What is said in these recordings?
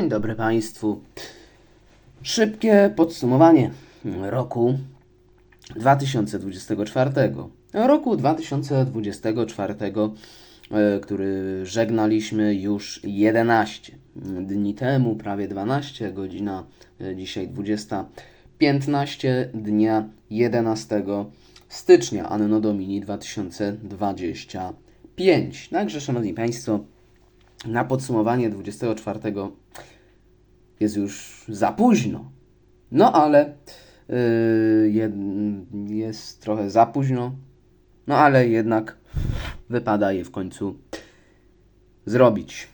Dzień dobry Państwu. Szybkie podsumowanie roku 2024. Roku 2024, e, który żegnaliśmy już 11 dni temu, prawie 12, godzina e, dzisiaj 20.15 dnia 11 stycznia Anno Domini 2025. Także, Szanowni Państwo, na podsumowanie 24 jest już za późno. No ale yy, jest trochę za późno. No ale jednak wypada je w końcu zrobić.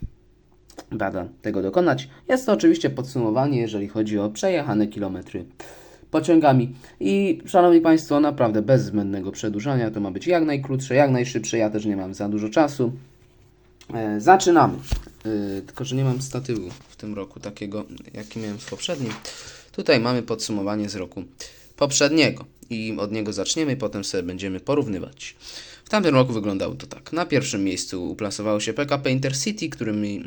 Wypada tego dokonać. Jest to oczywiście podsumowanie, jeżeli chodzi o przejechane kilometry pociągami. I szanowni Państwo, naprawdę bez zbędnego przedłużania, to ma być jak najkrótsze, jak najszybsze. Ja też nie mam za dużo czasu. E, zaczynamy. E, tylko, że nie mam statywu w tym roku takiego, jaki miałem w poprzednim. Tutaj mamy podsumowanie z roku poprzedniego i od niego zaczniemy, potem sobie będziemy porównywać. W tamtym roku wyglądało to tak. Na pierwszym miejscu uplasowało się PKP Intercity, którymi,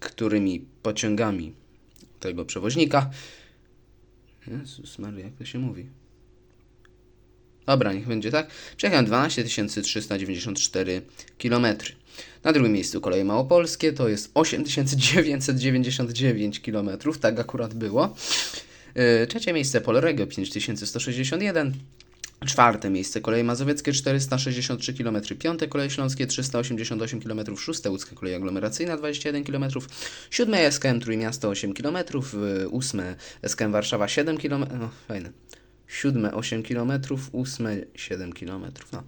którymi pociągami tego przewoźnika. Jezus Maria, jak to się mówi? Dobra, niech będzie tak. Przejechałem 12 394 km. Na drugim miejscu koleje małopolskie to jest 8999 km, tak akurat było. Yy, Trzecie miejsce Polregio 5161. Czwarte miejsce koleje mazowieckie 463 km, piąte koleje śląskie 388 km, szóste łódzkie koleje aglomeracyjna 21 km, siódme SKM Trójmiasto 8 km, y, ósme SKM Warszawa 7 km, no fajne, siódme 8 km, ósme 7 km, no.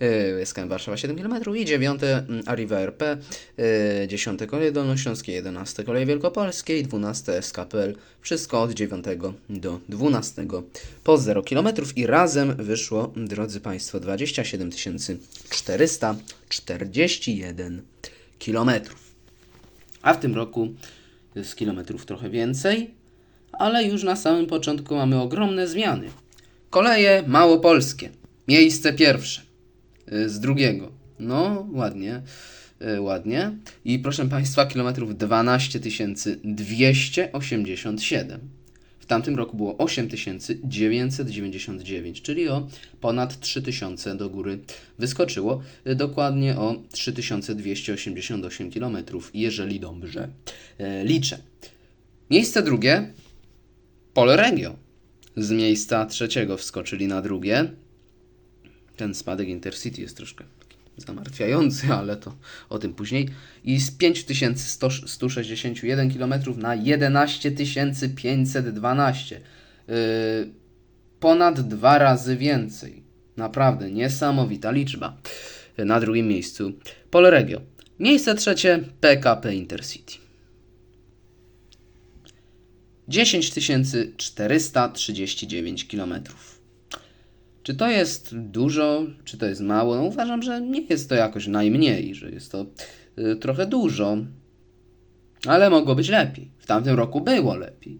Yy, SKM Warszawa 7 km i dziewiąte mm, Arriva RP, yy, dziesiąte koleje dolnośląskie, jedenaste koleje wielkopolskie i dwunaste SKPL, wszystko od 9 do 12 po 0 km i razem wyszło, drodzy Państwo, 27 441 km. A w tym roku jest kilometrów trochę więcej, ale już na samym początku mamy ogromne zmiany. Koleje małopolskie. Miejsce pierwsze y, z drugiego. No, ładnie. y, Ładnie. I proszę Państwa, kilometrów 12 287. W tamtym roku było 8999, czyli o ponad 3000 do góry wyskoczyło. Y, Dokładnie o 3288 km, jeżeli dobrze liczę. Miejsce drugie Polregio. Z miejsca trzeciego wskoczyli na drugie. Ten spadek Intercity jest troszkę zamartwiający, ale to o tym później. I z 5161 km na 11512. Yy, ponad dwa razy więcej. Naprawdę niesamowita liczba. Na drugim miejscu Polregio. Miejsce trzecie PKP Intercity. 10 439 km. Czy to jest dużo, czy to jest mało? No uważam, że nie jest to jakoś najmniej, że jest to y, trochę dużo, ale mogło być lepiej. W tamtym roku było lepiej.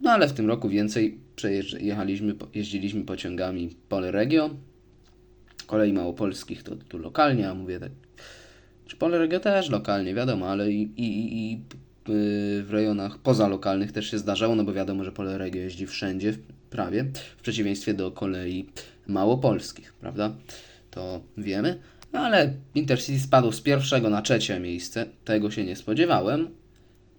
No ale w tym roku więcej przejechaliśmy, jeździliśmy pociągami Polregio, kolei małopolskich to tu lokalnie, a mówię tak, czy Polregio też lokalnie, wiadomo, ale i, i, i- w rejonach pozalokalnych też się zdarzało, no bo wiadomo, że Polregio jeździ wszędzie, prawie, w przeciwieństwie do kolei małopolskich, prawda? To wiemy. No ale Intercity spadł z pierwszego na trzecie miejsce, tego się nie spodziewałem.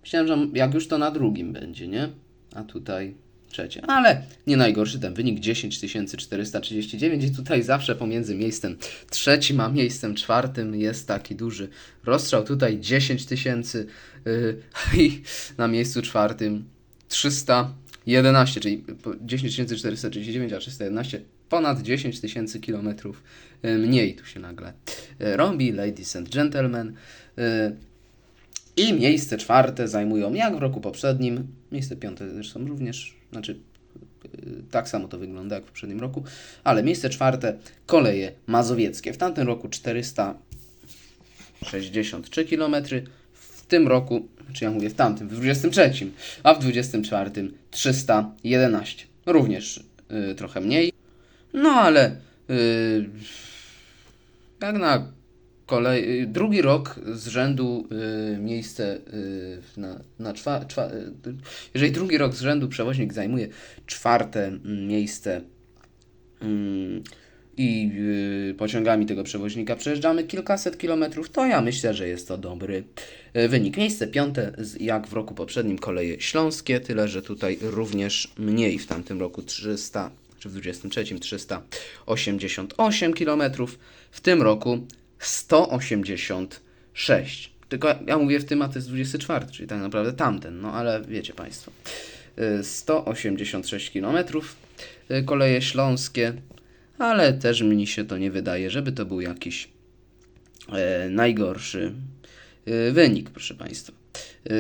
Myślałem, że jak już to na drugim będzie, nie? A tutaj trzecie. Ale nie najgorszy ten wynik 10 439 i tutaj zawsze pomiędzy miejscem trzecim a miejscem czwartym jest taki duży rozstrzał. Tutaj 10 tysięcy i na miejscu czwartym 311, czyli po- 10 439, a 311 ponad 10 tysięcy kilometrów y, mniej tu się nagle y, robi, ladies and gentlemen. Y, i miejsce czwarte zajmują, jak w roku poprzednim, miejsce piąte zresztą również, znaczy tak samo to wygląda jak w poprzednim roku, ale miejsce czwarte koleje mazowieckie. W tamtym roku 463 km, w tym roku, czy ja mówię w tamtym, w 23, a w 24 311. Również yy, trochę mniej, no ale yy, jak na kolej, y, drugi rok z rzędu y, miejsce y, na, na czwa, czwa, y, jeżeli drugi rok z rzędu przewoźnik zajmuje czwarte mm, miejsce mm, i y, pociągami tego przewoźnika przejeżdżamy kilkaset kilometrów, to ja myślę, że jest to dobry y, wynik. Miejsce piąte, jak w roku poprzednim, koleje śląskie, tyle że tutaj również mniej w tamtym roku 300, czy w 23 388 kilometrów, w tym roku 186. Tylko ja mówię w tym, a to jest 24, czyli tak naprawdę tamten, no ale wiecie Państwo. Y, 186 km koleje śląskie, ale też mi się to nie wydaje, żeby to był jakiś e, najgorszy e, wynik, proszę Państwa. E,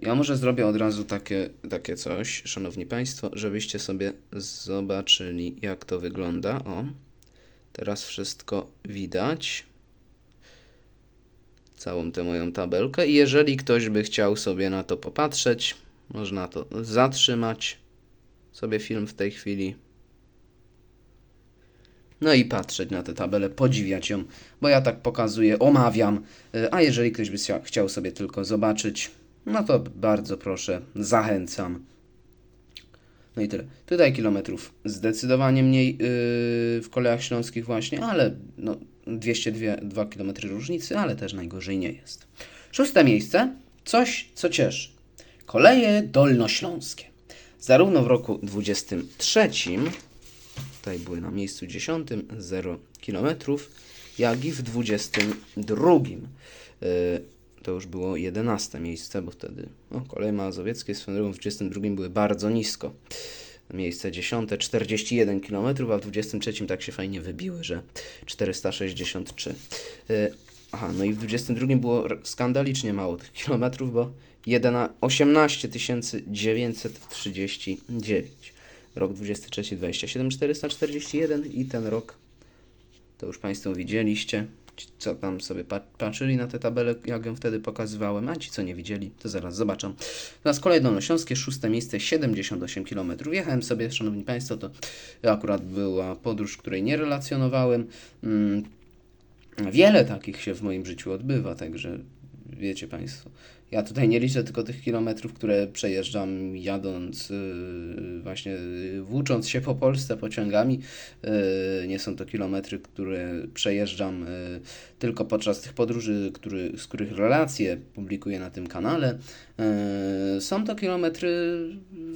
ja może zrobię od razu takie, takie coś, Szanowni Państwo, żebyście sobie zobaczyli, jak to wygląda. O, teraz wszystko widać. Całą tę moją tabelkę. I jeżeli ktoś by chciał sobie na to popatrzeć, można to zatrzymać sobie film w tej chwili. No i patrzeć na tę tabelę, podziwiać ją, bo ja tak pokazuję, omawiam, y, a jeżeli ktoś by chcia- chciał sobie tylko zobaczyć, no to bardzo proszę, zachęcam. No i tyle. Tutaj kilometrów zdecydowanie mniej yy, w kolejach śląskich właśnie, ale no 202 km różnicy, ale też najgorzej nie jest. Szóste miejsce, coś co cieszy. Koleje dolnośląskie. Zarówno w roku 23 tutaj były na miejscu 10, 0 km, jak i w 22. Yy, to już było 11 miejsce, bo wtedy no, koleje mazowieckie swoją drogą w 22 były bardzo nisko. Miejsce 10, 41 km, a w 23 tak się fajnie wybiły, że 463. Yy, aha, no i w 22 było skandalicznie mało tych kilometrów, bo 11, 18 939. Rok 23 27 441 i ten rok to już Państwo widzieliście, ci, co tam sobie pa- patrzyli na tę tabelę, jak ją wtedy pokazywałem, a ci, co nie widzieli, to zaraz zobaczą. Teraz kolej dolnośląskie, szóste miejsce, 78 km. Jechałem sobie, Szanowni Państwo, to akurat była podróż, której nie relacjonowałem. Mm, Wiele takich się w moim życiu odbywa, także wiecie Państwo. Ja tutaj nie liczę tylko tych kilometrów, które przejeżdżam jadąc, yy, właśnie yy, włócząc się po Polsce pociągami. Yy, nie są to kilometry, które przejeżdżam tylko podczas tych podróży, który, z których relacje publikuję na tym kanale. Są to kilometry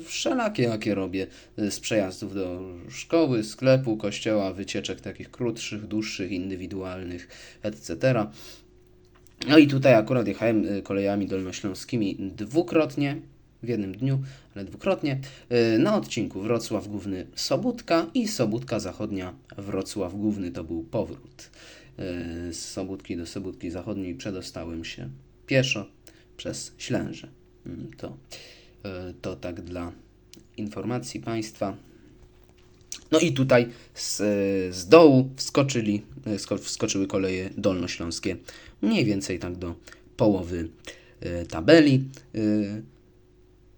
wszelakie, jakie robię z przejazdów do szkoły, sklepu, kościoła, wycieczek takich krótszych, dłuższych, indywidualnych, etc. No i tutaj akurat jechałem y, kolejami dolnośląskimi dwukrotnie, w jednym dniu, ale dwukrotnie, y, na odcinku Wrocław Główny Sobótka i Sobótka Zachodnia Wrocław Główny to był powrót. Y, Z Sobótki do Sobótki Zachodniej przedostałem się pieszo przez Ślęże. Mm, To, to tak dla informacji Państwa. No i tutaj z, z dołu wskoczyli, sko- wskoczyły koleje dolnośląskie, mniej więcej tak do połowy e, tabeli, e,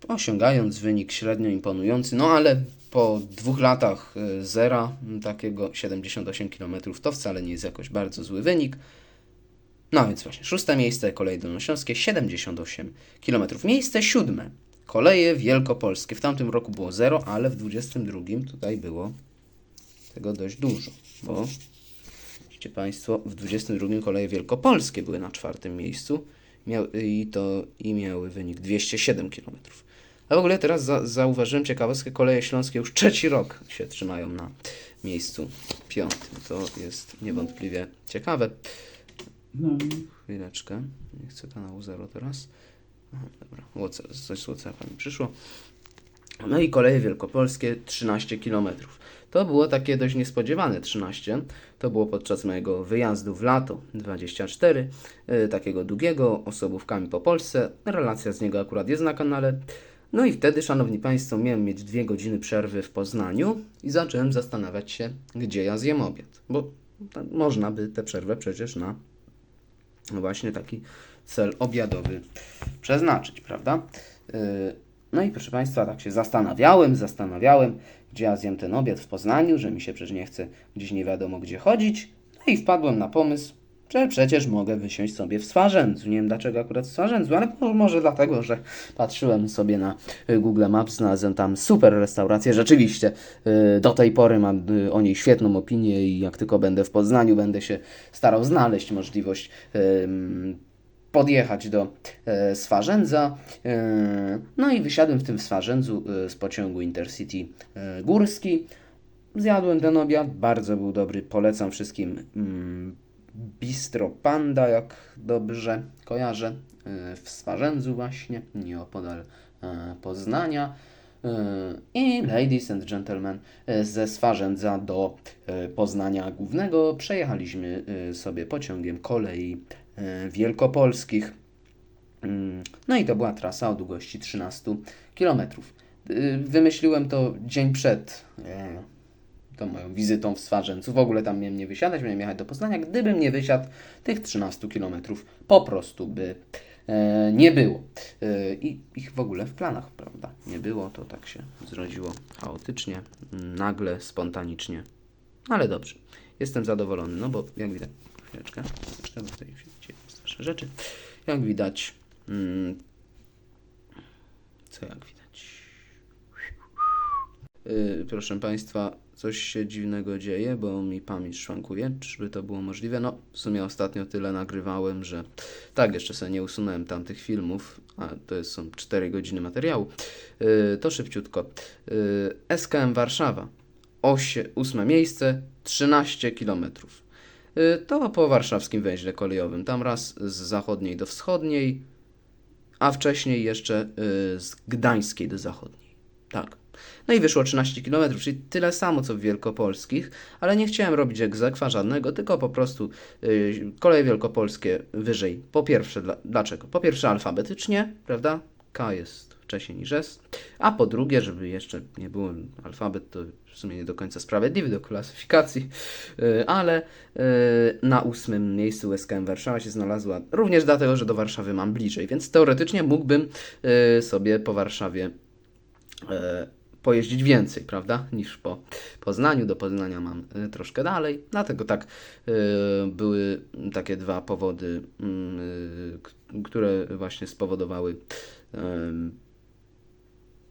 osiągając wynik średnio imponujący, no ale po dwóch latach e, zera, takiego 78 km, to wcale nie jest jakoś bardzo zły wynik. No więc właśnie, szóste miejsce, koleje dolnośląskie, 78 km. Miejsce siódme, koleje wielkopolskie. W tamtym roku było 0, ale w 22 tutaj było tego dość dużo, bo widzicie Państwo, w 22 koleje wielkopolskie były na czwartym miejscu miał, i to i miały wynik 207 km. A w ogóle teraz za, zauważyłem ciekawostkę, koleje śląskie już trzeci rok się trzymają na miejscu piątym. To jest niewątpliwie ciekawe. Chwileczkę. Nie chcę kanału 0 teraz. Dobra, Łoce- coś z WhatsAppa mi przyszło. No i koleje wielkopolskie 13 km. To było takie dość niespodziewane 13. To było podczas mojego wyjazdu w lato 24, y, takiego długiego, osobówkami po Polsce. Relacja z niego akurat jest na kanale. No i wtedy, szanowni państwo, miałem mieć dwie godziny przerwy w Poznaniu i zacząłem zastanawiać się, gdzie ja zjem obiad. Bo tak można by tę przerwę przecież na właśnie taki cel obiadowy przeznaczyć, prawda? Yy, No i proszę Państwa, tak się zastanawiałem, zastanawiałem, gdzie ja zjem ten obiad w Poznaniu, że mi się przecież nie chce gdzieś nie wiadomo gdzie chodzić. No i wpadłem na pomysł, że przecież mogę wysiąść sobie w Swarzędzu. Nie wiem dlaczego akurat w Swarzędzu, ale mo- może dlatego, że patrzyłem sobie na y, Google Maps, znalazłem tam super restaurację. Rzeczywiście, y, do tej pory mam y, o niej świetną opinię i jak tylko będę w Poznaniu, będę się starał znaleźć możliwość podjechać do e, Swarzędza. E, no i wysiadłem w tym Swarzędzu e, z pociągu Intercity e, Górski. Zjadłem ten obiad, bardzo był dobry, polecam wszystkim. Mm, Bistro Panda, jak dobrze kojarzę, e, w Swarzędzu właśnie, nieopodal e, Poznania. E, I ladies and gentlemen, e, ze Swarzędza do e, Poznania Głównego przejechaliśmy sobie pociągiem kolei wielkopolskich. Mm, No i to była trasa o długości 13 km. Wymyśliłem to dzień przed e, tą moją wizytą w Swarzędzu. W ogóle tam miałem nie wysiadać, miałem jechać do Poznania. Gdybym nie wysiadł tych 13 km, po prostu by e, nie było. E, I ich w ogóle w planach, prawda? Nie było, to tak się zrodziło chaotycznie, nagle, spontanicznie. Ale dobrze. Jestem zadowolony, no bo jak widać, chwileczkę, chwileczkę, bo tutaj się straszne rzeczy. Jak widać, mm, co jak widać? Yy, proszę Państwa, coś się dziwnego dzieje, bo mi pamięć szwankuje. Czyżby to było możliwe? No, w sumie ostatnio tyle nagrywałem, że tak, jeszcze sobie nie usunąłem tamtych filmów, a to jest, są 4 godziny materiału. Yy, to szybciutko. Yy, SKM Warszawa, osie, ósme miejsce, 13 kilometrów. Yy, To po warszawskim węźle kolejowym. Tam raz z zachodniej do wschodniej, a wcześniej jeszcze y, z Gdańskiej do zachodniej. Tak. No i wyszło 13 km, czyli tyle samo co w wielkopolskich, ale nie chciałem robić egzekwa żadnego, tylko po prostu y, koleje wielkopolskie wyżej. Po pierwsze, dla, dlaczego? Po pierwsze alfabetycznie, prawda? K jest wcześniej niż S, a po drugie, żeby jeszcze nie było alfabet, to w sumie nie do końca sprawiedliwy do klasyfikacji, y, ale y, na ósmym miejscu SKM Warszawa się znalazła również dlatego, że do Warszawy mam bliżej, więc teoretycznie mógłbym y, sobie po Warszawie e, pojeździć więcej, prawda, niż po Poznaniu. Do Poznania mam e, troszkę dalej, dlatego tak e, były takie dwa powody, mm, e, które właśnie spowodowały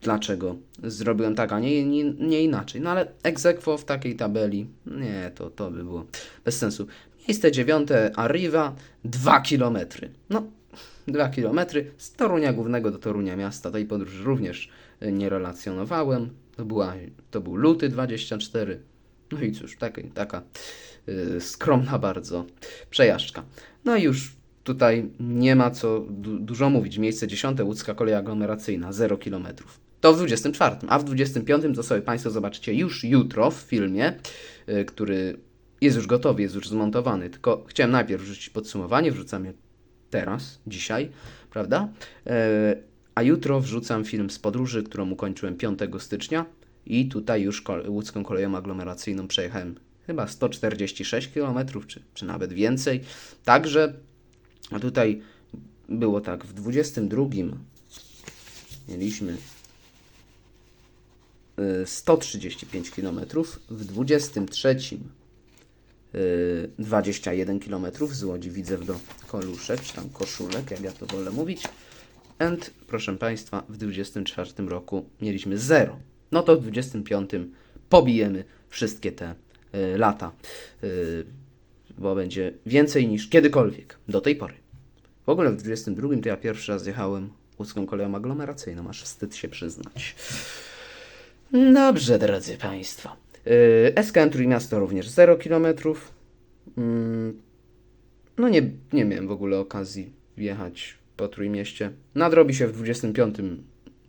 dlaczego zrobiłem tak, a nie, nie, nie inaczej. No ale egzekwo w takiej tabeli, nie, to, to by było bez sensu. Miejsce dziewiąte, Arriva, 2 kilometry. No, 2 kilometry z Torunia Głównego do Torunia Miasta. Tej podróży również nie relacjonowałem. To, była, to był luty 24. No i cóż, taka, taka y, skromna bardzo przejażdżka. No i już tutaj nie ma co du- dużo mówić. Miejsce 10. Łódzka Koleja Aglomeracyjna, 0 km. To w 24, a w 25 to sobie Państwo zobaczycie już jutro w filmie, y, który jest już gotowy, jest już zmontowany. Tylko chciałem najpierw wrzucić podsumowanie, wrzucam je teraz, dzisiaj, prawda? E, A jutro wrzucam film z podróży, którą ukończyłem 5 stycznia i tutaj już łódzką koleją aglomeracyjną przejechałem chyba 146 km, czy, czy nawet więcej. Także a tutaj było tak, w 22 mieliśmy y, 135 km, w 23 y, 21 km z Łodzi Widzew do Koluszek, czy tam Koszulek, jak ja to wolę mówić. And, proszę Państwa, w 24 roku mieliśmy 0. No to w 25 pobijemy wszystkie te y, lata, y, bo będzie więcej niż kiedykolwiek do tej pory. W ogóle w 22 to ja pierwszy raz jechałem łódzką koleją aglomeracyjną, aż wstyd się przyznać. Dobrze, drodzy Państwo. Yy, SKM również 0 km. No nie, nie miałem w ogóle okazji jechać po Trójmieście. Nadrobi się w 25.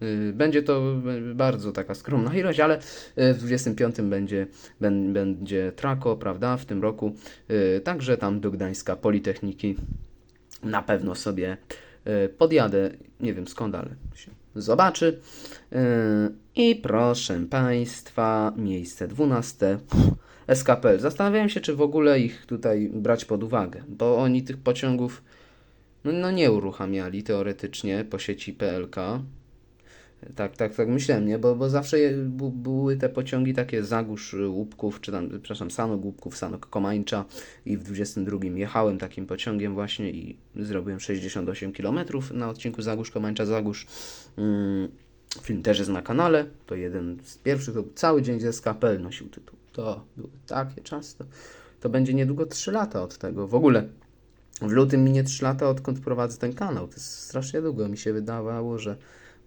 Yy, Będzie to bardzo taka skromna ilość, ale y, w 25 będzie, ben- będzie Trako, prawda, w tym roku. Yy, Także tam do Gdańska Politechniki na pewno sobie y, podjadę. Nie wiem skąd, ale się zobaczy. Y, I proszę Państwa, miejsce 12. SKPL. Zastanawiałem się, czy w ogóle ich tutaj brać pod uwagę, bo oni tych pociągów no, no nie uruchamiali teoretycznie po sieci PLK. Tak, tak, tak myślałem, nie? Bo, bo zawsze je, były te pociągi takie Zagórz Łupków, czy tam, przepraszam, Sanok Łupków, Sanok Komańcza i w 22 jechałem takim pociągiem właśnie i zrobiłem 68 km na odcinku Zagórz Komańcza Zagórz. Mm, film też jest na kanale, to jeden z pierwszych, to cały dzień ze skapel nosił tytuł. To były takie czasy, to, to będzie niedługo 3 lata od tego. W ogóle w lutym minie 3 lata, odkąd prowadzę ten kanał. To jest strasznie długo. Mi się wydawało, że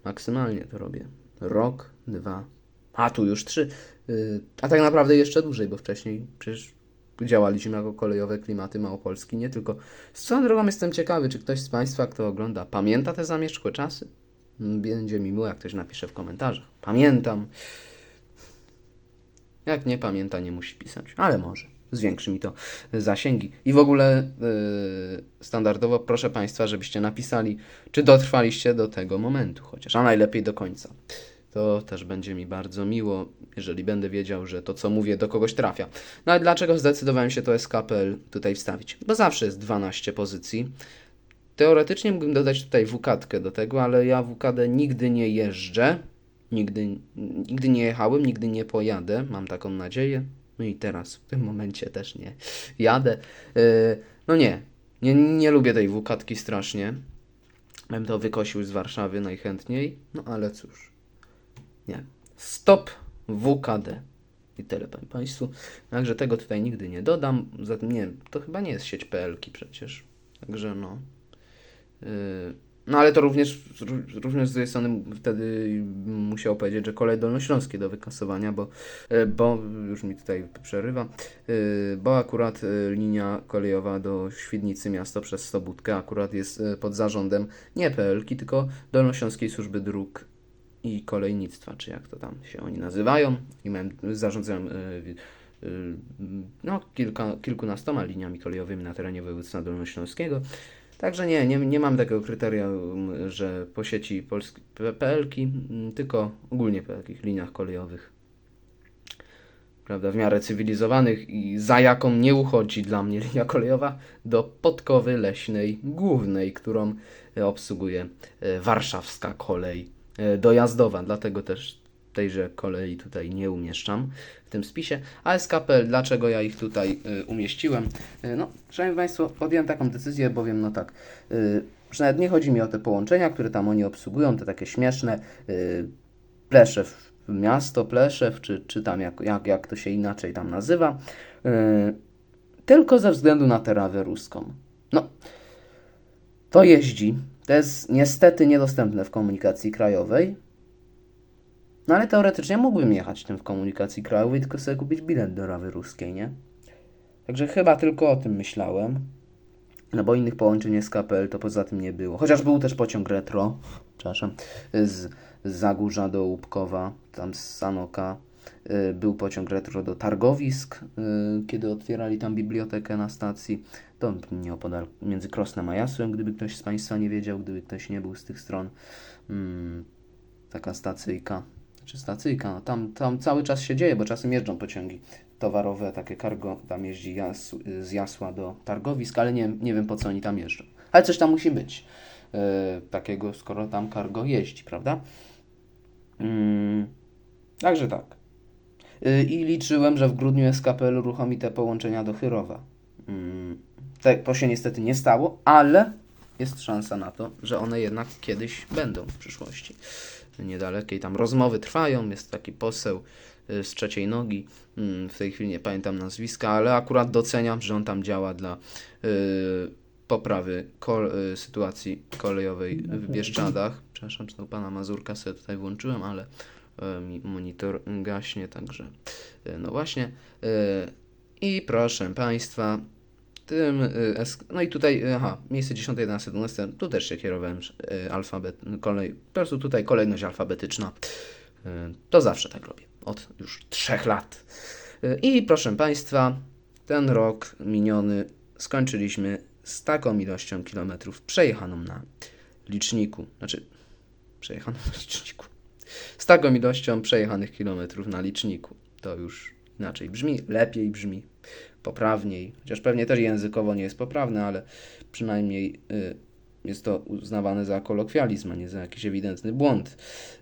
maksymalnie to robię. Rok, dwa, a tu już trzy. Yy, a tak naprawdę jeszcze dłużej, bo wcześniej przecież działaliśmy jako kolejowe klimaty Małopolski. Nie tylko. Swoją drogą jestem ciekawy, czy ktoś z Państwa, kto ogląda, pamięta te zamieszkłe czasy? Będzie mi miło, jak ktoś napisze w komentarzach. Pamiętam. Jak nie pamięta, nie musi pisać, ale może. Zwiększy mi to zasięgi. I w ogóle yy, standardowo proszę Państwa, żebyście napisali, czy dotrwaliście do tego momentu, chociaż, a najlepiej do końca. To też będzie mi bardzo miło, jeżeli będę wiedział, że to, co mówię, do kogoś trafia. No ale dlaczego zdecydowałem się to SKPL tutaj wstawić? Bo zawsze jest 12 pozycji. Teoretycznie mógłbym dodać tutaj WKD do tego, ale ja WKD nigdy nie jeżdżę. Nigdy, nigdy nie jechałem, nigdy nie pojadę, mam taką nadzieję. No i teraz, w tym momencie też nie jadę. Yy, no nie, nie, nie lubię tej WKDki strasznie. Bym to wykosił z Warszawy najchętniej, no ale cóż. Nie. Stop WKD. I tyle, Panie Państwu. Także tego tutaj nigdy nie dodam. Zatem nie, to chyba nie jest sieć PLK przecież. Także no. Yy, no ale to również, ró- również z drugiej strony wtedy musiał powiedzieć, że kolej dolnośląskie do wykasowania, bo, yy, bo już mi tutaj przerywa, yy, bo akurat yy, linia kolejowa do Świdnicy miasto przez Sobótkę akurat jest pod zarządem nie PLK, tylko Dolnośląskiej Służby Dróg i Kolejnictwa, czy jak to tam się oni nazywają. I miałem, no, kilka, kilkunastoma liniami kolejowymi na terenie województwa dolnośląskiego. Także nie, nie, nie mam takiego kryterium, że po sieci polskiej PLki, mm, tylko ogólnie po takich liniach kolejowych. Prawda, w miarę cywilizowanych i za jaką nie uchodzi dla mnie linia kolejowa do Podkowy Leśnej Głównej, którą e, obsługuje e, warszawska kolej e, dojazdowa. Dlatego też tejże kolei tutaj nie umieszczam w tym spisie. A SKPL, dlaczego ja ich tutaj y, umieściłem? Y, no, szanowni Państwo, podjąłem taką decyzję, bowiem no tak, y, nie chodzi mi o te połączenia, które tam oni obsługują, te takie śmieszne y, Pleszew miasto, Pleszew, czy, czy tam jak, jak, jak to się inaczej tam nazywa, y, tylko ze względu na terawę ruską. No, to jeździ, to jest niestety niedostępne w komunikacji krajowej, no ale teoretycznie mógłbym jechać tym w komunikacji krajowej, tylko sobie kupić bilet do Rawy Ruskiej, nie? Także chyba tylko o tym myślałem. No bo innych połączeń z KPL to poza tym nie było. Chociaż był też pociąg retro, przepraszam, z, Zagórza do Łupkowa, tam z Sanoka. Y, Był pociąg retro do Targowisk, y, kiedy otwierali tam bibliotekę na stacji. To nieopodal między Krosnem a Jasłem, gdyby ktoś z Państwa nie wiedział, gdyby ktoś nie był z tych stron. Mm, taka stacyjka, czy stacyjka, no tam, tam cały czas się dzieje, bo czasem jeżdżą pociągi towarowe, takie cargo, tam jeździ jas, z Jasła do targowisk, ale nie, nie wiem po co oni tam jeżdżą. Ale coś tam musi być yy, takiego, skoro tam cargo jeździ, prawda? Mm, także tak. Yy, I liczyłem, że w grudniu SKPL uruchomi te połączenia do Chyrowa. Mm, te, to się niestety nie stało, ale jest szansa na to, że one jednak kiedyś będą w przyszłości niedalekiej. Tam rozmowy trwają, jest taki poseł y, z trzeciej nogi, mm, w tej chwili nie pamiętam nazwiska, ale akurat doceniam, że on tam działa dla y, poprawy kol, y, sytuacji kolejowej w Bieszczadach. Przepraszam, znowu pana Mazurka sobie tutaj włączyłem, ale mi monitor gaśnie, także no właśnie. I proszę państwa, tym, y, no i tutaj, y, aha, miejsce 10, 11, 12, tu też się kierowałem y, alfabet, kolej, po prostu tutaj kolejność alfabetyczna. To zawsze tak robię, od już trzech lat. I proszę Państwa, ten rok miniony skończyliśmy z taką ilością kilometrów przejechaną na liczniku, znaczy przejechaną na liczniku, z taką ilością przejechanych kilometrów na liczniku. To już inaczej brzmi, lepiej brzmi poprawniej, chociaż pewnie też językowo nie jest poprawne, ale przynajmniej y, jest to uznawane za kolokwializm, a nie za jakiś ewidentny błąd.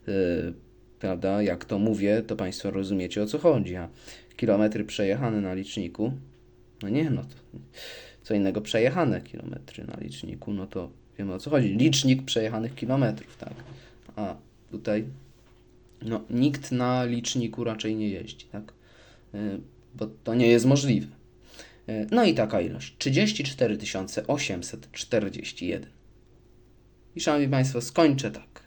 Yy, prawda? Jak to mówię, to Państwo rozumiecie o co chodzi. A kilometry przejechane na liczniku, no nie, no to co innego przejechane kilometry na liczniku, no to wiemy o co chodzi. Licznik przejechanych kilometrów, tak. A tutaj, no nikt na liczniku raczej nie jeździ, tak. Yy, bo to nie jest możliwe. Yy, No i taka ilość. 34 841. I szanowni Państwo, skończę tak.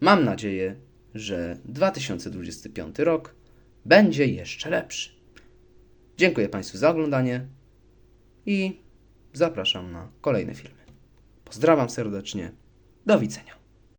Mam nadzieję, że 2025 rok będzie jeszcze lepszy. Dziękuję Państwu za oglądanie i zapraszam na kolejne filmy. Pozdrawiam serdecznie. Do widzenia.